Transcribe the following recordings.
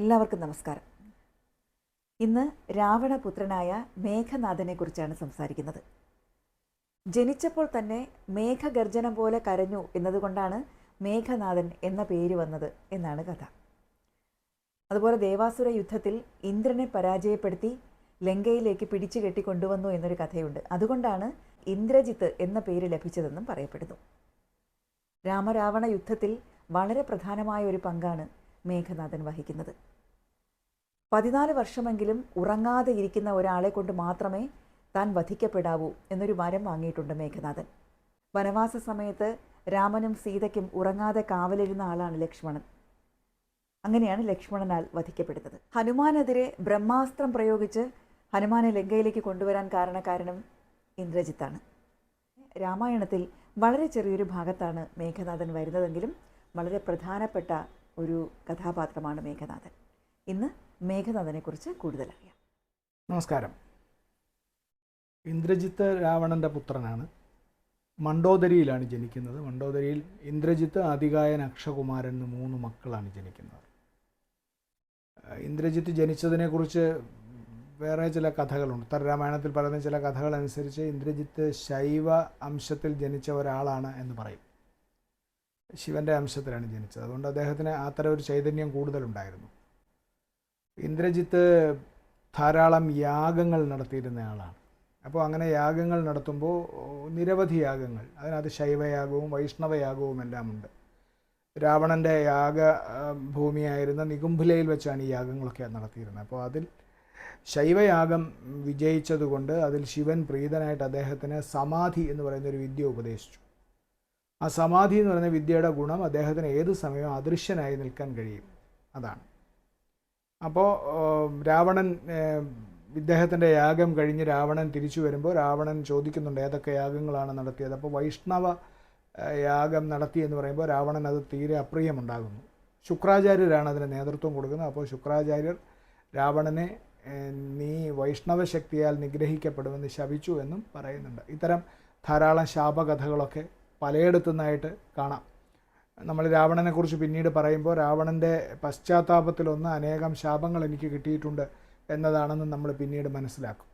എല്ലാവർക്കും നമസ്കാരം. ഇന്ന് രാവണപുത്രനായ മേഘനാഥനെ കുറിച്ചാണ് സംസാരിക്കുന്നത്. ജനിച്ചപ്പോൾ തന്നെ മേഘഗർജനം പോലെ കരഞ്ഞു എന്നതുകൊണ്ടാണ് മേഘനാഥൻ എന്ന പേര് വന്നത് എന്നാണ് കഥ. അതുപോലെ ദേവാസുര യുദ്ധത്തിൽ ഇന്ദ്രനെ പരാജയപ്പെടുത്തി ലങ്കയിലേക്ക് പിടിച്ചു കെട്ടി കൊണ്ടുവന്നു എന്നൊരു കഥയുണ്ട്. അതുകൊണ്ടാണ് ഇന്ദ്രജിത്ത് എന്ന പേര് ലഭിച്ചതെന്നും പറയപ്പെടുന്നു. രാമരാവണ യുദ്ധത്തിൽ വളരെ പ്രധാനമായ ഒരു പങ്കാണ് മേഘനാഥൻ വഹിക്കുന്നത്. പതിനാല് വർഷമെങ്കിലും ഉറങ്ങാതെ ഇരിക്കുന്ന ഒരാളെ കൊണ്ട് മാത്രമേ താൻ വധിക്കപ്പെടാവൂ എന്നൊരു വരം വാങ്ങിയിട്ടുണ്ട് മേഘനാഥൻ. വനവാസ സമയത്ത് രാമനും സീതയ്ക്കും ഉറങ്ങാതെ കാവലിരുന്ന ആളാണ് ലക്ഷ്മണൻ. അങ്ങനെയാണ് ലക്ഷ്മണനാൽ വധിക്കപ്പെടുന്നത്. ഹനുമാനെതിരെ ബ്രഹ്മാസ്ത്രം പ്രയോഗിച്ച് ഹനുമാനെ ലങ്കയിലേക്ക് കൊണ്ടുവരാൻ കാരണക്കാരനും ഇന്ദ്രജിത്താണ്. രാമായണത്തിൽ വളരെ ചെറിയൊരു ഭാഗത്താണ് മേഘനാഥൻ വരുന്നതെങ്കിലും വളരെ പ്രധാനപ്പെട്ട ഒരു കഥാപാത്രമാണ് മേഘനാഥൻ. ഇന്ന് മേഘനാഥനെക്കുറിച്ച് കൂടുതൽ അറിയാം നമസ്കാരം. ഇന്ദ്രജിത്ത് രാവണന്റെ പുത്രനാണ്. മണ്ടോദരിയിലാണ് ജനിക്കുന്നത്. മണ്ടോദരിയിൽ ഇന്ദ്രജിത്ത് അതികായൻ അക്ഷകുമാരൻ എന്ന് മൂന്ന് മക്കളാണ് ജനിക്കുന്നത്. ഇന്ദ്രജിത്ത് ജനിച്ചതിനെക്കുറിച്ച് വേറെ ചില കഥകളുണ്ട്. ഉത്തരരാമായണത്തിൽ പറയുന്ന ചില കഥകൾ അനുസരിച്ച് ഇന്ദ്രജിത്ത് ശൈവ അംശത്തിൽ ജനിച്ച ഒരാളാണ് എന്ന് പറയും. ശിവന്റെ അംശത്തിലാണ് ജനിച്ചത്. അതുകൊണ്ട് അദ്ദേഹത്തിന് അത്തരം ഒരു ചൈതന്യം കൂടുതലുണ്ടായിരുന്നു. ഇന്ദ്രജിത്ത് ധാരാളം യാഗങ്ങൾ നടത്തിയിരുന്നയാളാണ് അപ്പോൾ അങ്ങനെ യാഗങ്ങൾ നടത്തുമ്പോൾ നിരവധി യാഗങ്ങൾ അതിനകത്ത് ശൈവയാഗവും വൈഷ്ണവയാഗവും എല്ലാം ഉണ്ട് രാവണന്റെ യാഗ ഭൂമിയായിരുന്ന നികുംഭുലയിൽ വെച്ചാണ് ഈ യാഗങ്ങളൊക്കെ നടത്തിയിരുന്നത്. അപ്പോൾ അതിൽ ശൈവയാഗം വിജയിച്ചതുകൊണ്ട് അതിൽ ശിവൻ പ്രീതനായിട്ട് അദ്ദേഹത്തിന് സമാധി എന്ന് പറയുന്ന ഒരു വിദ്യ ഉപദേശിച്ചു. ആ സമാധി എന്ന് പറയുന്ന വിദ്യയുടെ ഗുണം അദ്ദേഹത്തിന് ഏത് സമയവും അദൃശ്യനായി നിൽക്കാൻ കഴിയും. അതാണ്. അപ്പോൾ രാവണൻ ഇദ്ദേഹത്തിന്റെ യാഗം കഴിഞ്ഞ് രാവണൻ തിരിച്ചു വരുമ്പോൾ രാവണൻ ചോദിക്കുന്നുണ്ട് ഏതൊക്കെ യാഗങ്ങളാണ് നടത്തിയത്. അപ്പോൾ വൈഷ്ണവ യാഗം നടത്തി എന്ന് പറയുമ്പോൾ രാവണൻ അത് തീരെ അപ്രിയമുണ്ടാകുന്നു. ശുക്രാചാര്യരാണ് അതിന് നേതൃത്വം കൊടുക്കുന്നത്. അപ്പോൾ ശുക്രാചാര്യർ രാവണനെ നീ വൈഷ്ണവ ശക്തിയാൽ നിഗ്രഹിക്കപ്പെടുമെന്ന് ശപിച്ചു എന്നും പറയുന്നുണ്ട്. ഇത്തരം ധാരാളം ശാപകഥകളൊക്കെ പലയിടത്തുനിന്നായിട്ട് കാണാം. നമ്മൾ രാവണനെക്കുറിച്ച് പിന്നീട് പറയുമ്പോൾ രാവണന്റെ പശ്ചാത്താപത്തിലൊന്ന് അനേകം ശാപങ്ങൾ എനിക്ക് കിട്ടിയിട്ടുണ്ട് എന്നതാണെന്ന് നമ്മൾ പിന്നീട് മനസ്സിലാക്കും.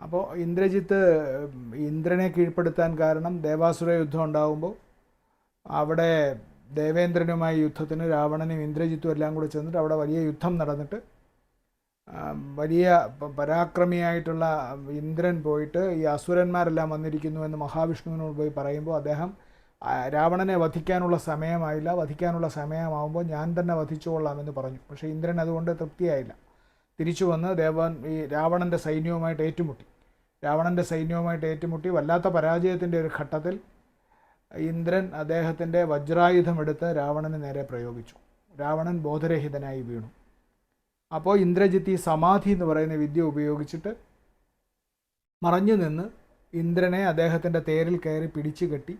അപ്പോൾ ഇന്ദ്രജിത്ത് ഇന്ദ്രനെ കീഴ്പ്പെടുത്താൻ കാരണം ദേവാസുര യുദ്ധം ഉണ്ടാകുമ്പോൾ അവിടെ ദേവേന്ദ്രനുമായി യുദ്ധത്തിന് രാവണനും ഇന്ദ്രജിത്തും എല്ലാം കൂടി ചെന്നിട്ട് അവിടെ വലിയ യുദ്ധം നടന്നിട്ട് വലിയ പരാക്രമിയായിട്ടുള്ള ഇന്ദ്രൻ പോയിട്ട് ഈ അസുരന്മാരെല്ലാം വന്നിരിക്കുന്നു എന്ന് മഹാവിഷ്ണുവിനോട് പോയി പറയുമ്പോൾ അദ്ദേഹം രാവണനെ വധിക്കാനുള്ള സമയമായില്ല. വധിക്കാനുള്ള സമയമാകുമ്പോൾ ഞാൻ തന്നെ വധിച്ചുകൊള്ളാമെന്ന് പറഞ്ഞു. പക്ഷേ ഇന്ദ്രൻ അതുകൊണ്ട് തൃപ്തിയായില്ല. തിരിച്ചു വന്ന് ദേവൻ ഈ രാവണന്റെ സൈന്യവുമായിട്ട് ഏറ്റുമുട്ടി. രാവണന്റെ സൈന്യവുമായിട്ട് ഏറ്റുമുട്ടി. വല്ലാത്ത പരാജയത്തിന്റെ ഒരു ഘട്ടത്തിൽ ഇന്ദ്രൻ അദ്ദേഹത്തിന്റെ വജ്രായുധമെടുത്ത് രാവണന് നേരെ പ്രയോഗിച്ചു. രാവണൻ ബോധരഹിതനായി വീണു. അപ്പോൾ ഇന്ദ്രജിത്ത് ഈ സമാധി എന്ന് പറയുന്ന വിദ്യ ഉപയോഗിച്ചിട്ട് മറഞ്ഞു നിന്ന് ഇന്ദ്രനെ അദ്ദേഹത്തിന്റെ തേരിൽ കയറി പിടിച്ചു കെട്ടി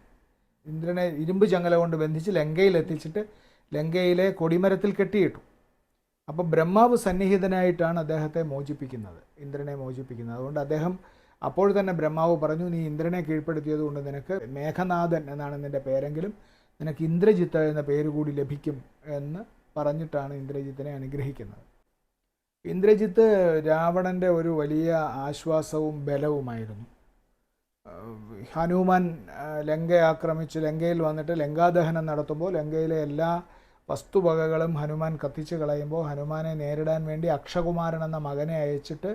ഇന്ദ്രനെ ഇരുമ്പ് ചങ്ങല കൊണ്ട് ബന്ധിച്ച് ലങ്കയിൽ എത്തിച്ചിട്ട് ലങ്കയിലെ കൊടിമരത്തിൽ കെട്ടിയിട്ടു. അപ്പോൾ ബ്രഹ്മാവ് സന്നിഹിതനായിട്ടാണ് അദ്ദേഹത്തെ മോചിപ്പിക്കുന്നത് ഇന്ദ്രനെ മോചിപ്പിക്കുന്നത്. അതുകൊണ്ട് അദ്ദേഹം അപ്പോൾ തന്നെ ബ്രഹ്മാവ് പറഞ്ഞു നീ ഇന്ദ്രനെ കീഴ്പ്പെടുത്തിയത് കൊണ്ട് നിനക്ക് മേഘനാഥൻ എന്നാണ് നിന്റെ പേരെങ്കിലും നിനക്ക് ഇന്ദ്രജിത്ത് എന്ന പേര് കൂടി ലഭിക്കും എന്ന് പറഞ്ഞിട്ടാണ് ഇന്ദ്രജിത്തിനെ അനുഗ്രഹിക്കുന്നത്. ഇന്ദ്രജിത്ത് രാവണന്റെ ഒരു വലിയ ആശ്വാസവും ബലവുമായിരുന്നു. ഹനുമാൻ ലങ്ക ആക്രമിച്ച് ലങ്കയിൽ വന്നിട്ട് ലങ്കാദഹനം നടത്തുമ്പോൾ ലങ്കയിലെ എല്ലാ വസ്തുവകകളും ഹനുമാൻ കത്തിച്ച് കളയുമ്പോൾ ഹനുമാനെ നേരിടാൻ വേണ്ടി അക്ഷകുമാരൻ എന്ന മകനെ അയച്ചിട്ട്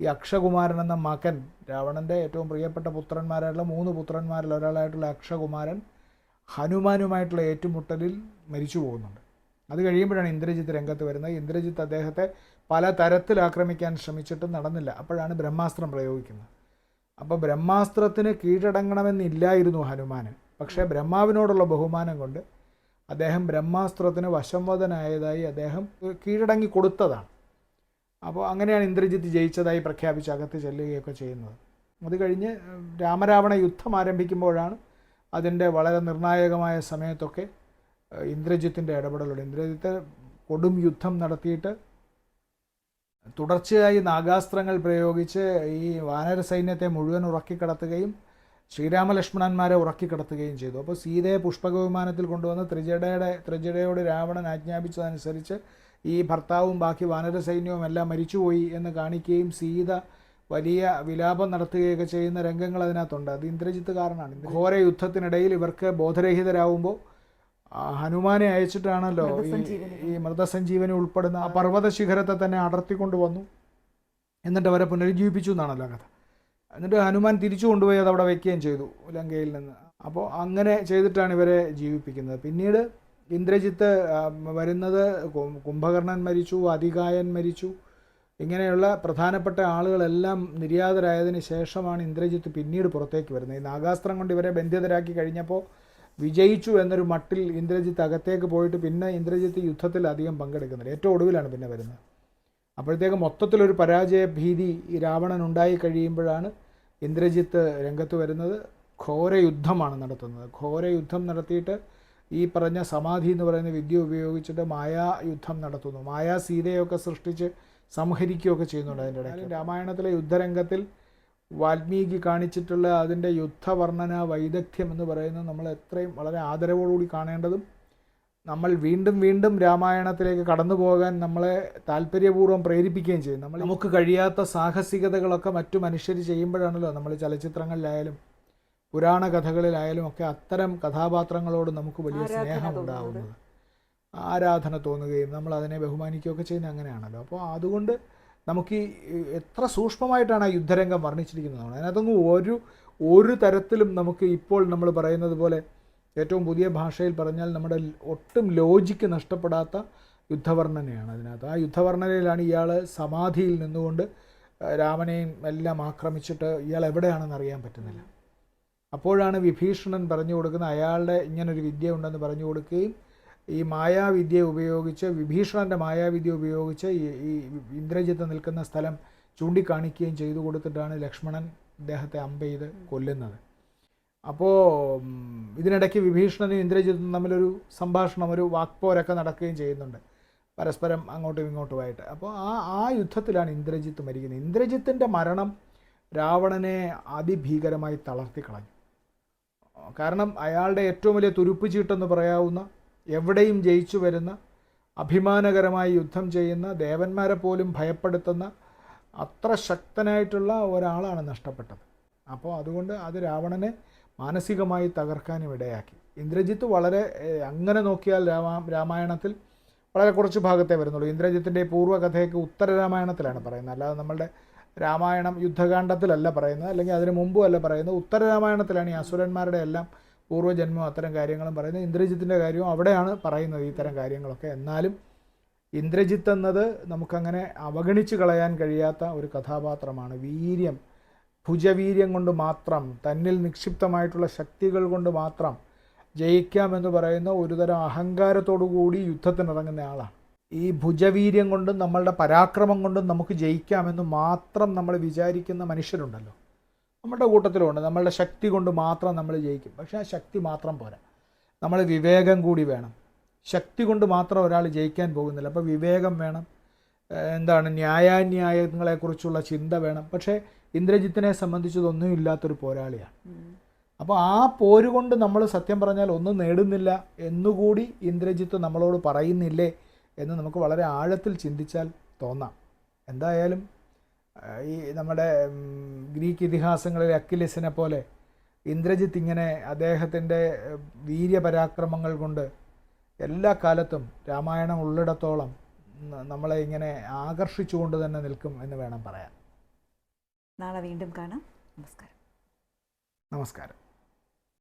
ഈ അക്ഷകുമാരൻ എന്ന മകൻ രാവണന്റെ ഏറ്റവും പ്രിയപ്പെട്ട പുത്രന്മാരായിട്ടുള്ള മൂന്ന് പുത്രന്മാരിൽ ഒരാളായിട്ടുള്ള അക്ഷകുമാരൻ ഹനുമാനുമായിട്ടുള്ള ഏറ്റുമുട്ടലിൽ മരിച്ചു പോകുന്നുണ്ട്. അത് കഴിയുമ്പോഴാണ് ഇന്ദ്രജിത്ത് രംഗത്ത് വരുന്നത്. ഇന്ദ്രജിത്ത് അദ്ദേഹത്തെ പല തരത്തിൽ ആക്രമിക്കാൻ ശ്രമിച്ചിട്ടും നടന്നില്ല. അപ്പോഴാണ് ബ്രഹ്മാസ്ത്രം പ്രയോഗിക്കുന്നത്. അപ്പോൾ ബ്രഹ്മാസ്ത്രത്തിന് കീഴടങ്ങണമെന്നില്ലായിരുന്നു ഹനുമാന്. പക്ഷേ ബ്രഹ്മാവിനോടുള്ള ബഹുമാനം കൊണ്ട് അദ്ദേഹം ബ്രഹ്മാസ്ത്രത്തിന് വശംവദനായതായി അദ്ദേഹം കീഴടങ്ങി കൊടുത്തതാണ്. അപ്പോൾ അങ്ങനെയാണ് ഇന്ദ്രജിത്ത് ജയിച്ചതായി പ്രഖ്യാപിച്ച് അകത്ത് ചെല്ലുകയൊക്കെ ചെയ്യുന്നത്. അത് കഴിഞ്ഞ് രാമരാവണ യുദ്ധം ആരംഭിക്കുമ്പോഴാണ് അതിന്റെ വളരെ നിർണായകമായ സമയത്തൊക്കെ ഇന്ദ്രജിത്തിന്റെ ഇടപെടലുണ്ട്. ഇന്ദ്രജിത്ത് കൊടും യുദ്ധം നടത്തിയിട്ട് തുടർച്ചയായി നാഗാസ്ത്രങ്ങൾ പ്രയോഗിച്ച് ഈ വാനര സൈന്യത്തെ മുഴുവൻ ഉറക്കിക്കടത്തുകയും ശ്രീരാമലക്ഷ്മണന്മാരെ ഉറക്കിക്കിടത്തുകയും ചെയ്തു. അപ്പോൾ സീതയെ പുഷ്പക വിമാനത്തിൽ കൊണ്ടുവന്ന് ത്രിജടയുടെ ത്രിജടയോട് രാവണൻ ആജ്ഞാപിച്ചതനുസരിച്ച് ഈ ഭർത്താവും ബാക്കി വാനര സൈന്യവും എല്ലാം മരിച്ചുപോയി എന്ന് കാണിക്കുകയും സീത വലിയ വിലാപം നടത്തുകയൊക്കെ ചെയ്യുന്ന രംഗങ്ങൾ അതിനകത്തുണ്ട്. അത് ഇന്ദ്രജിത്ത് കാരണമാണ് ഘോര യുദ്ധത്തിനിടയിൽ ഇവർക്ക് ബോധരഹിതരാകുമ്പോൾ ഹനുമാനെ അയച്ചിട്ടാണല്ലോ ഈ മൃതസഞ്ജീവനി. ഉൾപ്പെടുന്ന ആ പർവത ശിഖരത്തെ തന്നെ അടർത്തി കൊണ്ടുവന്നു. എന്നിട്ട് അവരെ പുനരുജ്ജീവിപ്പിച്ചു എന്നാണല്ലോ കഥ. എന്നിട്ട് ഹനുമാൻ തിരിച്ചു കൊണ്ടുപോയി അത് അവിടെ വയ്ക്കുകയും ചെയ്തു ലങ്കയിൽ നിന്ന്. അപ്പോൾ അങ്ങനെ ചെയ്തിട്ടാണ് ഇവരെ ജീവിപ്പിക്കുന്നത്. പിന്നീട് ഇന്ദ്രജിത്ത് വരുന്നത് കുംഭകർണൻ മരിച്ചു അതികായൻ മരിച്ചു. ഇങ്ങനെയുള്ള പ്രധാനപ്പെട്ട ആളുകളെല്ലാം നിര്യാതരായതിനു ശേഷമാണ് ഇന്ദ്രജിത്ത് പിന്നീട് പുറത്തേക്ക് വരുന്നത്. ഈ നാഗാസ്ത്രം കൊണ്ട് ഇവരെ ബന്ധിതരാക്കി കഴിഞ്ഞപ്പോൾ വിജയിച്ചു എന്നൊരു മട്ടിൽ ഇന്ദ്രജിത്ത് അകത്തേക്ക് പോയിട്ട് പിന്നെ ഇന്ദ്രജിത്ത് യുദ്ധത്തിൽ അധികം പങ്കെടുക്കുന്നില്ല. ഏറ്റവും ഒടുവിലാണ് പിന്നെ വരുന്നത്. അപ്പോഴത്തേക്ക് മൊത്തത്തിലൊരു പരാജയ ഭീതി രാവണൻ ഉണ്ടായി കഴിയുമ്പോഴാണ് ഇന്ദ്രജിത്ത് രംഗത്ത് വരുന്നത്. ഘോര യുദ്ധമാണ് നടത്തുന്നത്. ഘോര യുദ്ധം നടത്തിയിട്ട് ഈ പറഞ്ഞ സമാധി എന്ന് പറയുന്ന വിദ്യ ഉപയോഗിച്ചിട്ട് മായാ യുദ്ധം നടത്തുന്നു. മായാ സീതയൊക്കെ സൃഷ്ടിച്ച് സംഹരിക്കുകയൊക്കെ ചെയ്യുന്നുണ്ട് അതിന്റെ ഇടയിൽ രാമായണത്തിലെ യുദ്ധരംഗത്തിൽ വാൽമീകി കാണിച്ചിട്ടുള്ള അതിന്റെ യുദ്ധവർണന വൈദഗ്ധ്യം എന്ന് പറയുന്നത് നമ്മൾ എത്രയും വളരെ ആദരവോടുകൂടി കാണേണ്ടതും നമ്മൾ വീണ്ടും വീണ്ടും രാമായണത്തിലേക്ക് കടന്നു പോകാൻ നമ്മളെ താല്പര്യപൂർവം പ്രേരിപ്പിക്കുകയും ചെയ്യും. നമ്മൾ നമുക്ക് കഴിയാത്ത സാഹസികതകളൊക്കെ മറ്റു മനുഷ്യർ ചെയ്യുമ്പോഴാണല്ലോ നമ്മൾ ചലച്ചിത്രങ്ങളിലായാലും പുരാണ കഥകളിലായാലും ഒക്കെ അത്തരം കഥാപാത്രങ്ങളോട് നമുക്ക് വലിയ സ്നേഹം. ഉണ്ടാവുന്നത് ആരാധന തോന്നുകയും നമ്മൾ അതിനെ ബഹുമാനിക്കുകയൊക്കെ ചെയ്യുന്നത് അങ്ങനെയാണല്ലോ. അപ്പോൾ അതുകൊണ്ട് നമുക്ക് ഈ എത്ര സൂക്ഷ്മമായിട്ടാണ് ആ യുദ്ധരംഗം വർണിച്ചിരിക്കുന്നത് അതിനകത്തൊന്നും ഒരു ഒരു തരത്തിലും നമുക്ക് ഇപ്പോൾ നമ്മൾ പറയുന്നത് പോലെ ഏറ്റവും പുതിയ ഭാഷയിൽ പറഞ്ഞാൽ നമ്മുടെ ഒട്ടും ലോജിക്ക് നഷ്ടപ്പെടാത്ത യുദ്ധവർണനയാണ് അതിനകത്ത്. ആ യുദ്ധവർണനയിലാണ് ഇയാൾ സമാധിയിൽ നിന്നുകൊണ്ട് രാമനെയും എല്ലാം ആക്രമിച്ചിട്ട് ഇയാൾ എവിടെയാണെന്ന് അറിയാൻ പറ്റുന്നില്ല. അപ്പോഴാണ് വിഭീഷണൻ പറഞ്ഞു കൊടുക്കുന്ന അയാളുടെ ഇങ്ങനൊരു വിദ്യ ഉണ്ടെന്ന് പറഞ്ഞു കൊടുക്കുകയും ഈ മായാവിദ്യ ഉപയോഗിച്ച് വിഭീഷണന്റെ മായാവിദ്യ ഉപയോഗിച്ച് ഈ ഇന്ദ്രജിത്ത് നിൽക്കുന്ന സ്ഥലം ചൂണ്ടിക്കാണിക്കുകയും ചെയ്തു കൊടുത്തിട്ടാണ് ലക്ഷ്മണൻ ഇദ്ദേഹത്തെ അമ്പ ചെയ്ത് കൊല്ലുന്നത്. അപ്പോൾ ഇതിനിടയ്ക്ക് വിഭീഷണനും ഇന്ദ്രജിത്തും തമ്മിലൊരു സംഭാഷണം ഒരു വാക്പോരൊക്കെ നടക്കുകയും ചെയ്യുന്നുണ്ട്. പരസ്പരം അങ്ങോട്ടും ഇങ്ങോട്ടുമായിട്ട്. അപ്പോൾ ആ ആ യുദ്ധത്തിലാണ് ഇന്ദ്രജിത്ത് മരിക്കുന്നത്. ഇന്ദ്രജിത്തിന്റെ മരണം രാവണനെ അതിഭീകരമായി തളർത്തി കളഞ്ഞു കാരണം അയാളുടെ ഏറ്റവും വലിയ തുരുപ്പ് ചീട്ടെന്ന് പറയാവുന്ന എവിടെയും ജയിച്ചു വരുന്ന അഭിമാനകരമായി യുദ്ധം ചെയ്യുന്ന ദേവന്മാരെ പോലും ഭയപ്പെടുത്തുന്ന അത്ര ശക്തനായിട്ടുള്ള ഒരാളാണ് നഷ്ടപ്പെട്ടത്. അപ്പോൾ അതുകൊണ്ട് അത് രാവണനെ മാനസികമായി തകർക്കാനും ഇടയാക്കി. ഇന്ദ്രജിത്ത് വളരെ അങ്ങനെ നോക്കിയാൽ രാമാ രാമായണത്തിൽ വളരെ കുറച്ച് ഭാഗത്തേ വരുന്നുള്ളൂ. ഇന്ദ്രജിത്തിന്റെ പൂർവകഥയൊക്കെ ഉത്തര രാമായണത്തിലാണ് പറയുന്നത്. അല്ലാതെ നമ്മളുടെ രാമായണം യുദ്ധകാണ്ഡത്തിലല്ല പറയുന്നത്. അല്ലെങ്കിൽ അതിന് മുമ്പും അല്ല പറയുന്നത്. ഉത്തര രാമായണത്തിലാണ് ഈ അസുരന്മാരുടെ എല്ലാം പൂർവജന്മം അത്തരം കാര്യങ്ങളും പറയുന്നത്. ഇന്ദ്രജിത്തിന്റെ കാര്യവും അവിടെയാണ് പറയുന്നത് ഇത്തരം കാര്യങ്ങളൊക്കെ. എന്നാലും ഇന്ദ്രജിത്ത് എന്നത് നമുക്കങ്ങനെ അവഗണിച്ച് കളയാൻ കഴിയാത്ത ഒരു കഥാപാത്രമാണ്. വീര്യം ഭുജവീര്യം കൊണ്ട് മാത്രം തന്നിൽ നിക്ഷിപ്തമായിട്ടുള്ള ശക്തികൾ കൊണ്ട് മാത്രം ജയിക്കാമെന്ന് പറയുന്ന ഒരുതരം അഹങ്കാരത്തോടു കൂടി യുദ്ധത്തിനിറങ്ങുന്ന ആളാണ്. ഈ ഭുജവീര്യം കൊണ്ടും നമ്മളുടെ പരാക്രമം കൊണ്ടും നമുക്ക് ജയിക്കാമെന്ന് മാത്രം നമ്മൾ വിചാരിക്കുന്ന മനുഷ്യരുണ്ടല്ലോ. നമ്മുടെ കൂട്ടത്തിലുണ്ട്. നമ്മളുടെ ശക്തി കൊണ്ട് മാത്രം നമ്മൾ ജയിക്കും. പക്ഷേ ആ ശക്തി മാത്രം പോരാ. നമ്മൾ വിവേകം കൂടി വേണം. ശക്തി കൊണ്ട് മാത്രം ഒരാൾ ജയിക്കാൻ പോകുന്നില്ല. അപ്പോൾ വിവേകം വേണം. എന്താണ്? ന്യായാന്യായങ്ങളെക്കുറിച്ചുള്ള ചിന്ത വേണം. പക്ഷേ ഇന്ദ്രജിത്തിനെ സംബന്ധിച്ചതൊന്നും ഇല്ലാത്തൊരു പോരാളിയാണ്. അപ്പോൾ ആ പോര് കൊണ്ട് നമ്മൾ സത്യം പറഞ്ഞാൽ ഒന്നും നേടുന്നില്ല എന്നുകൂടി ഇന്ദ്രജിത്ത് നമ്മളോട് പറയുന്നില്ലേ എന്ന് നമുക്ക് വളരെ ആഴത്തിൽ ചിന്തിച്ചാൽ തോന്നാം. എന്തായാലും ഈ നമ്മുടെ ഗ്രീക്ക് ഇതിഹാസങ്ങളിലെ അക്കിലിസിനെ പോലെ ഇന്ദ്രജിത്ത് ഇങ്ങനെ അദ്ദേഹത്തിന്റെ വീര്യപരാക്രമങ്ങൾ കൊണ്ട് എല്ലാ കാലത്തും രാമായണം ഉള്ളിടത്തോളം നമ്മളെ ഇങ്ങനെ ആകർഷിച്ചുകൊണ്ട് തന്നെ നിൽക്കും എന്ന് വേണം പറയാൻ. നാളെ വീണ്ടും കാണാം. നമസ്കാരം. നമസ്കാരം.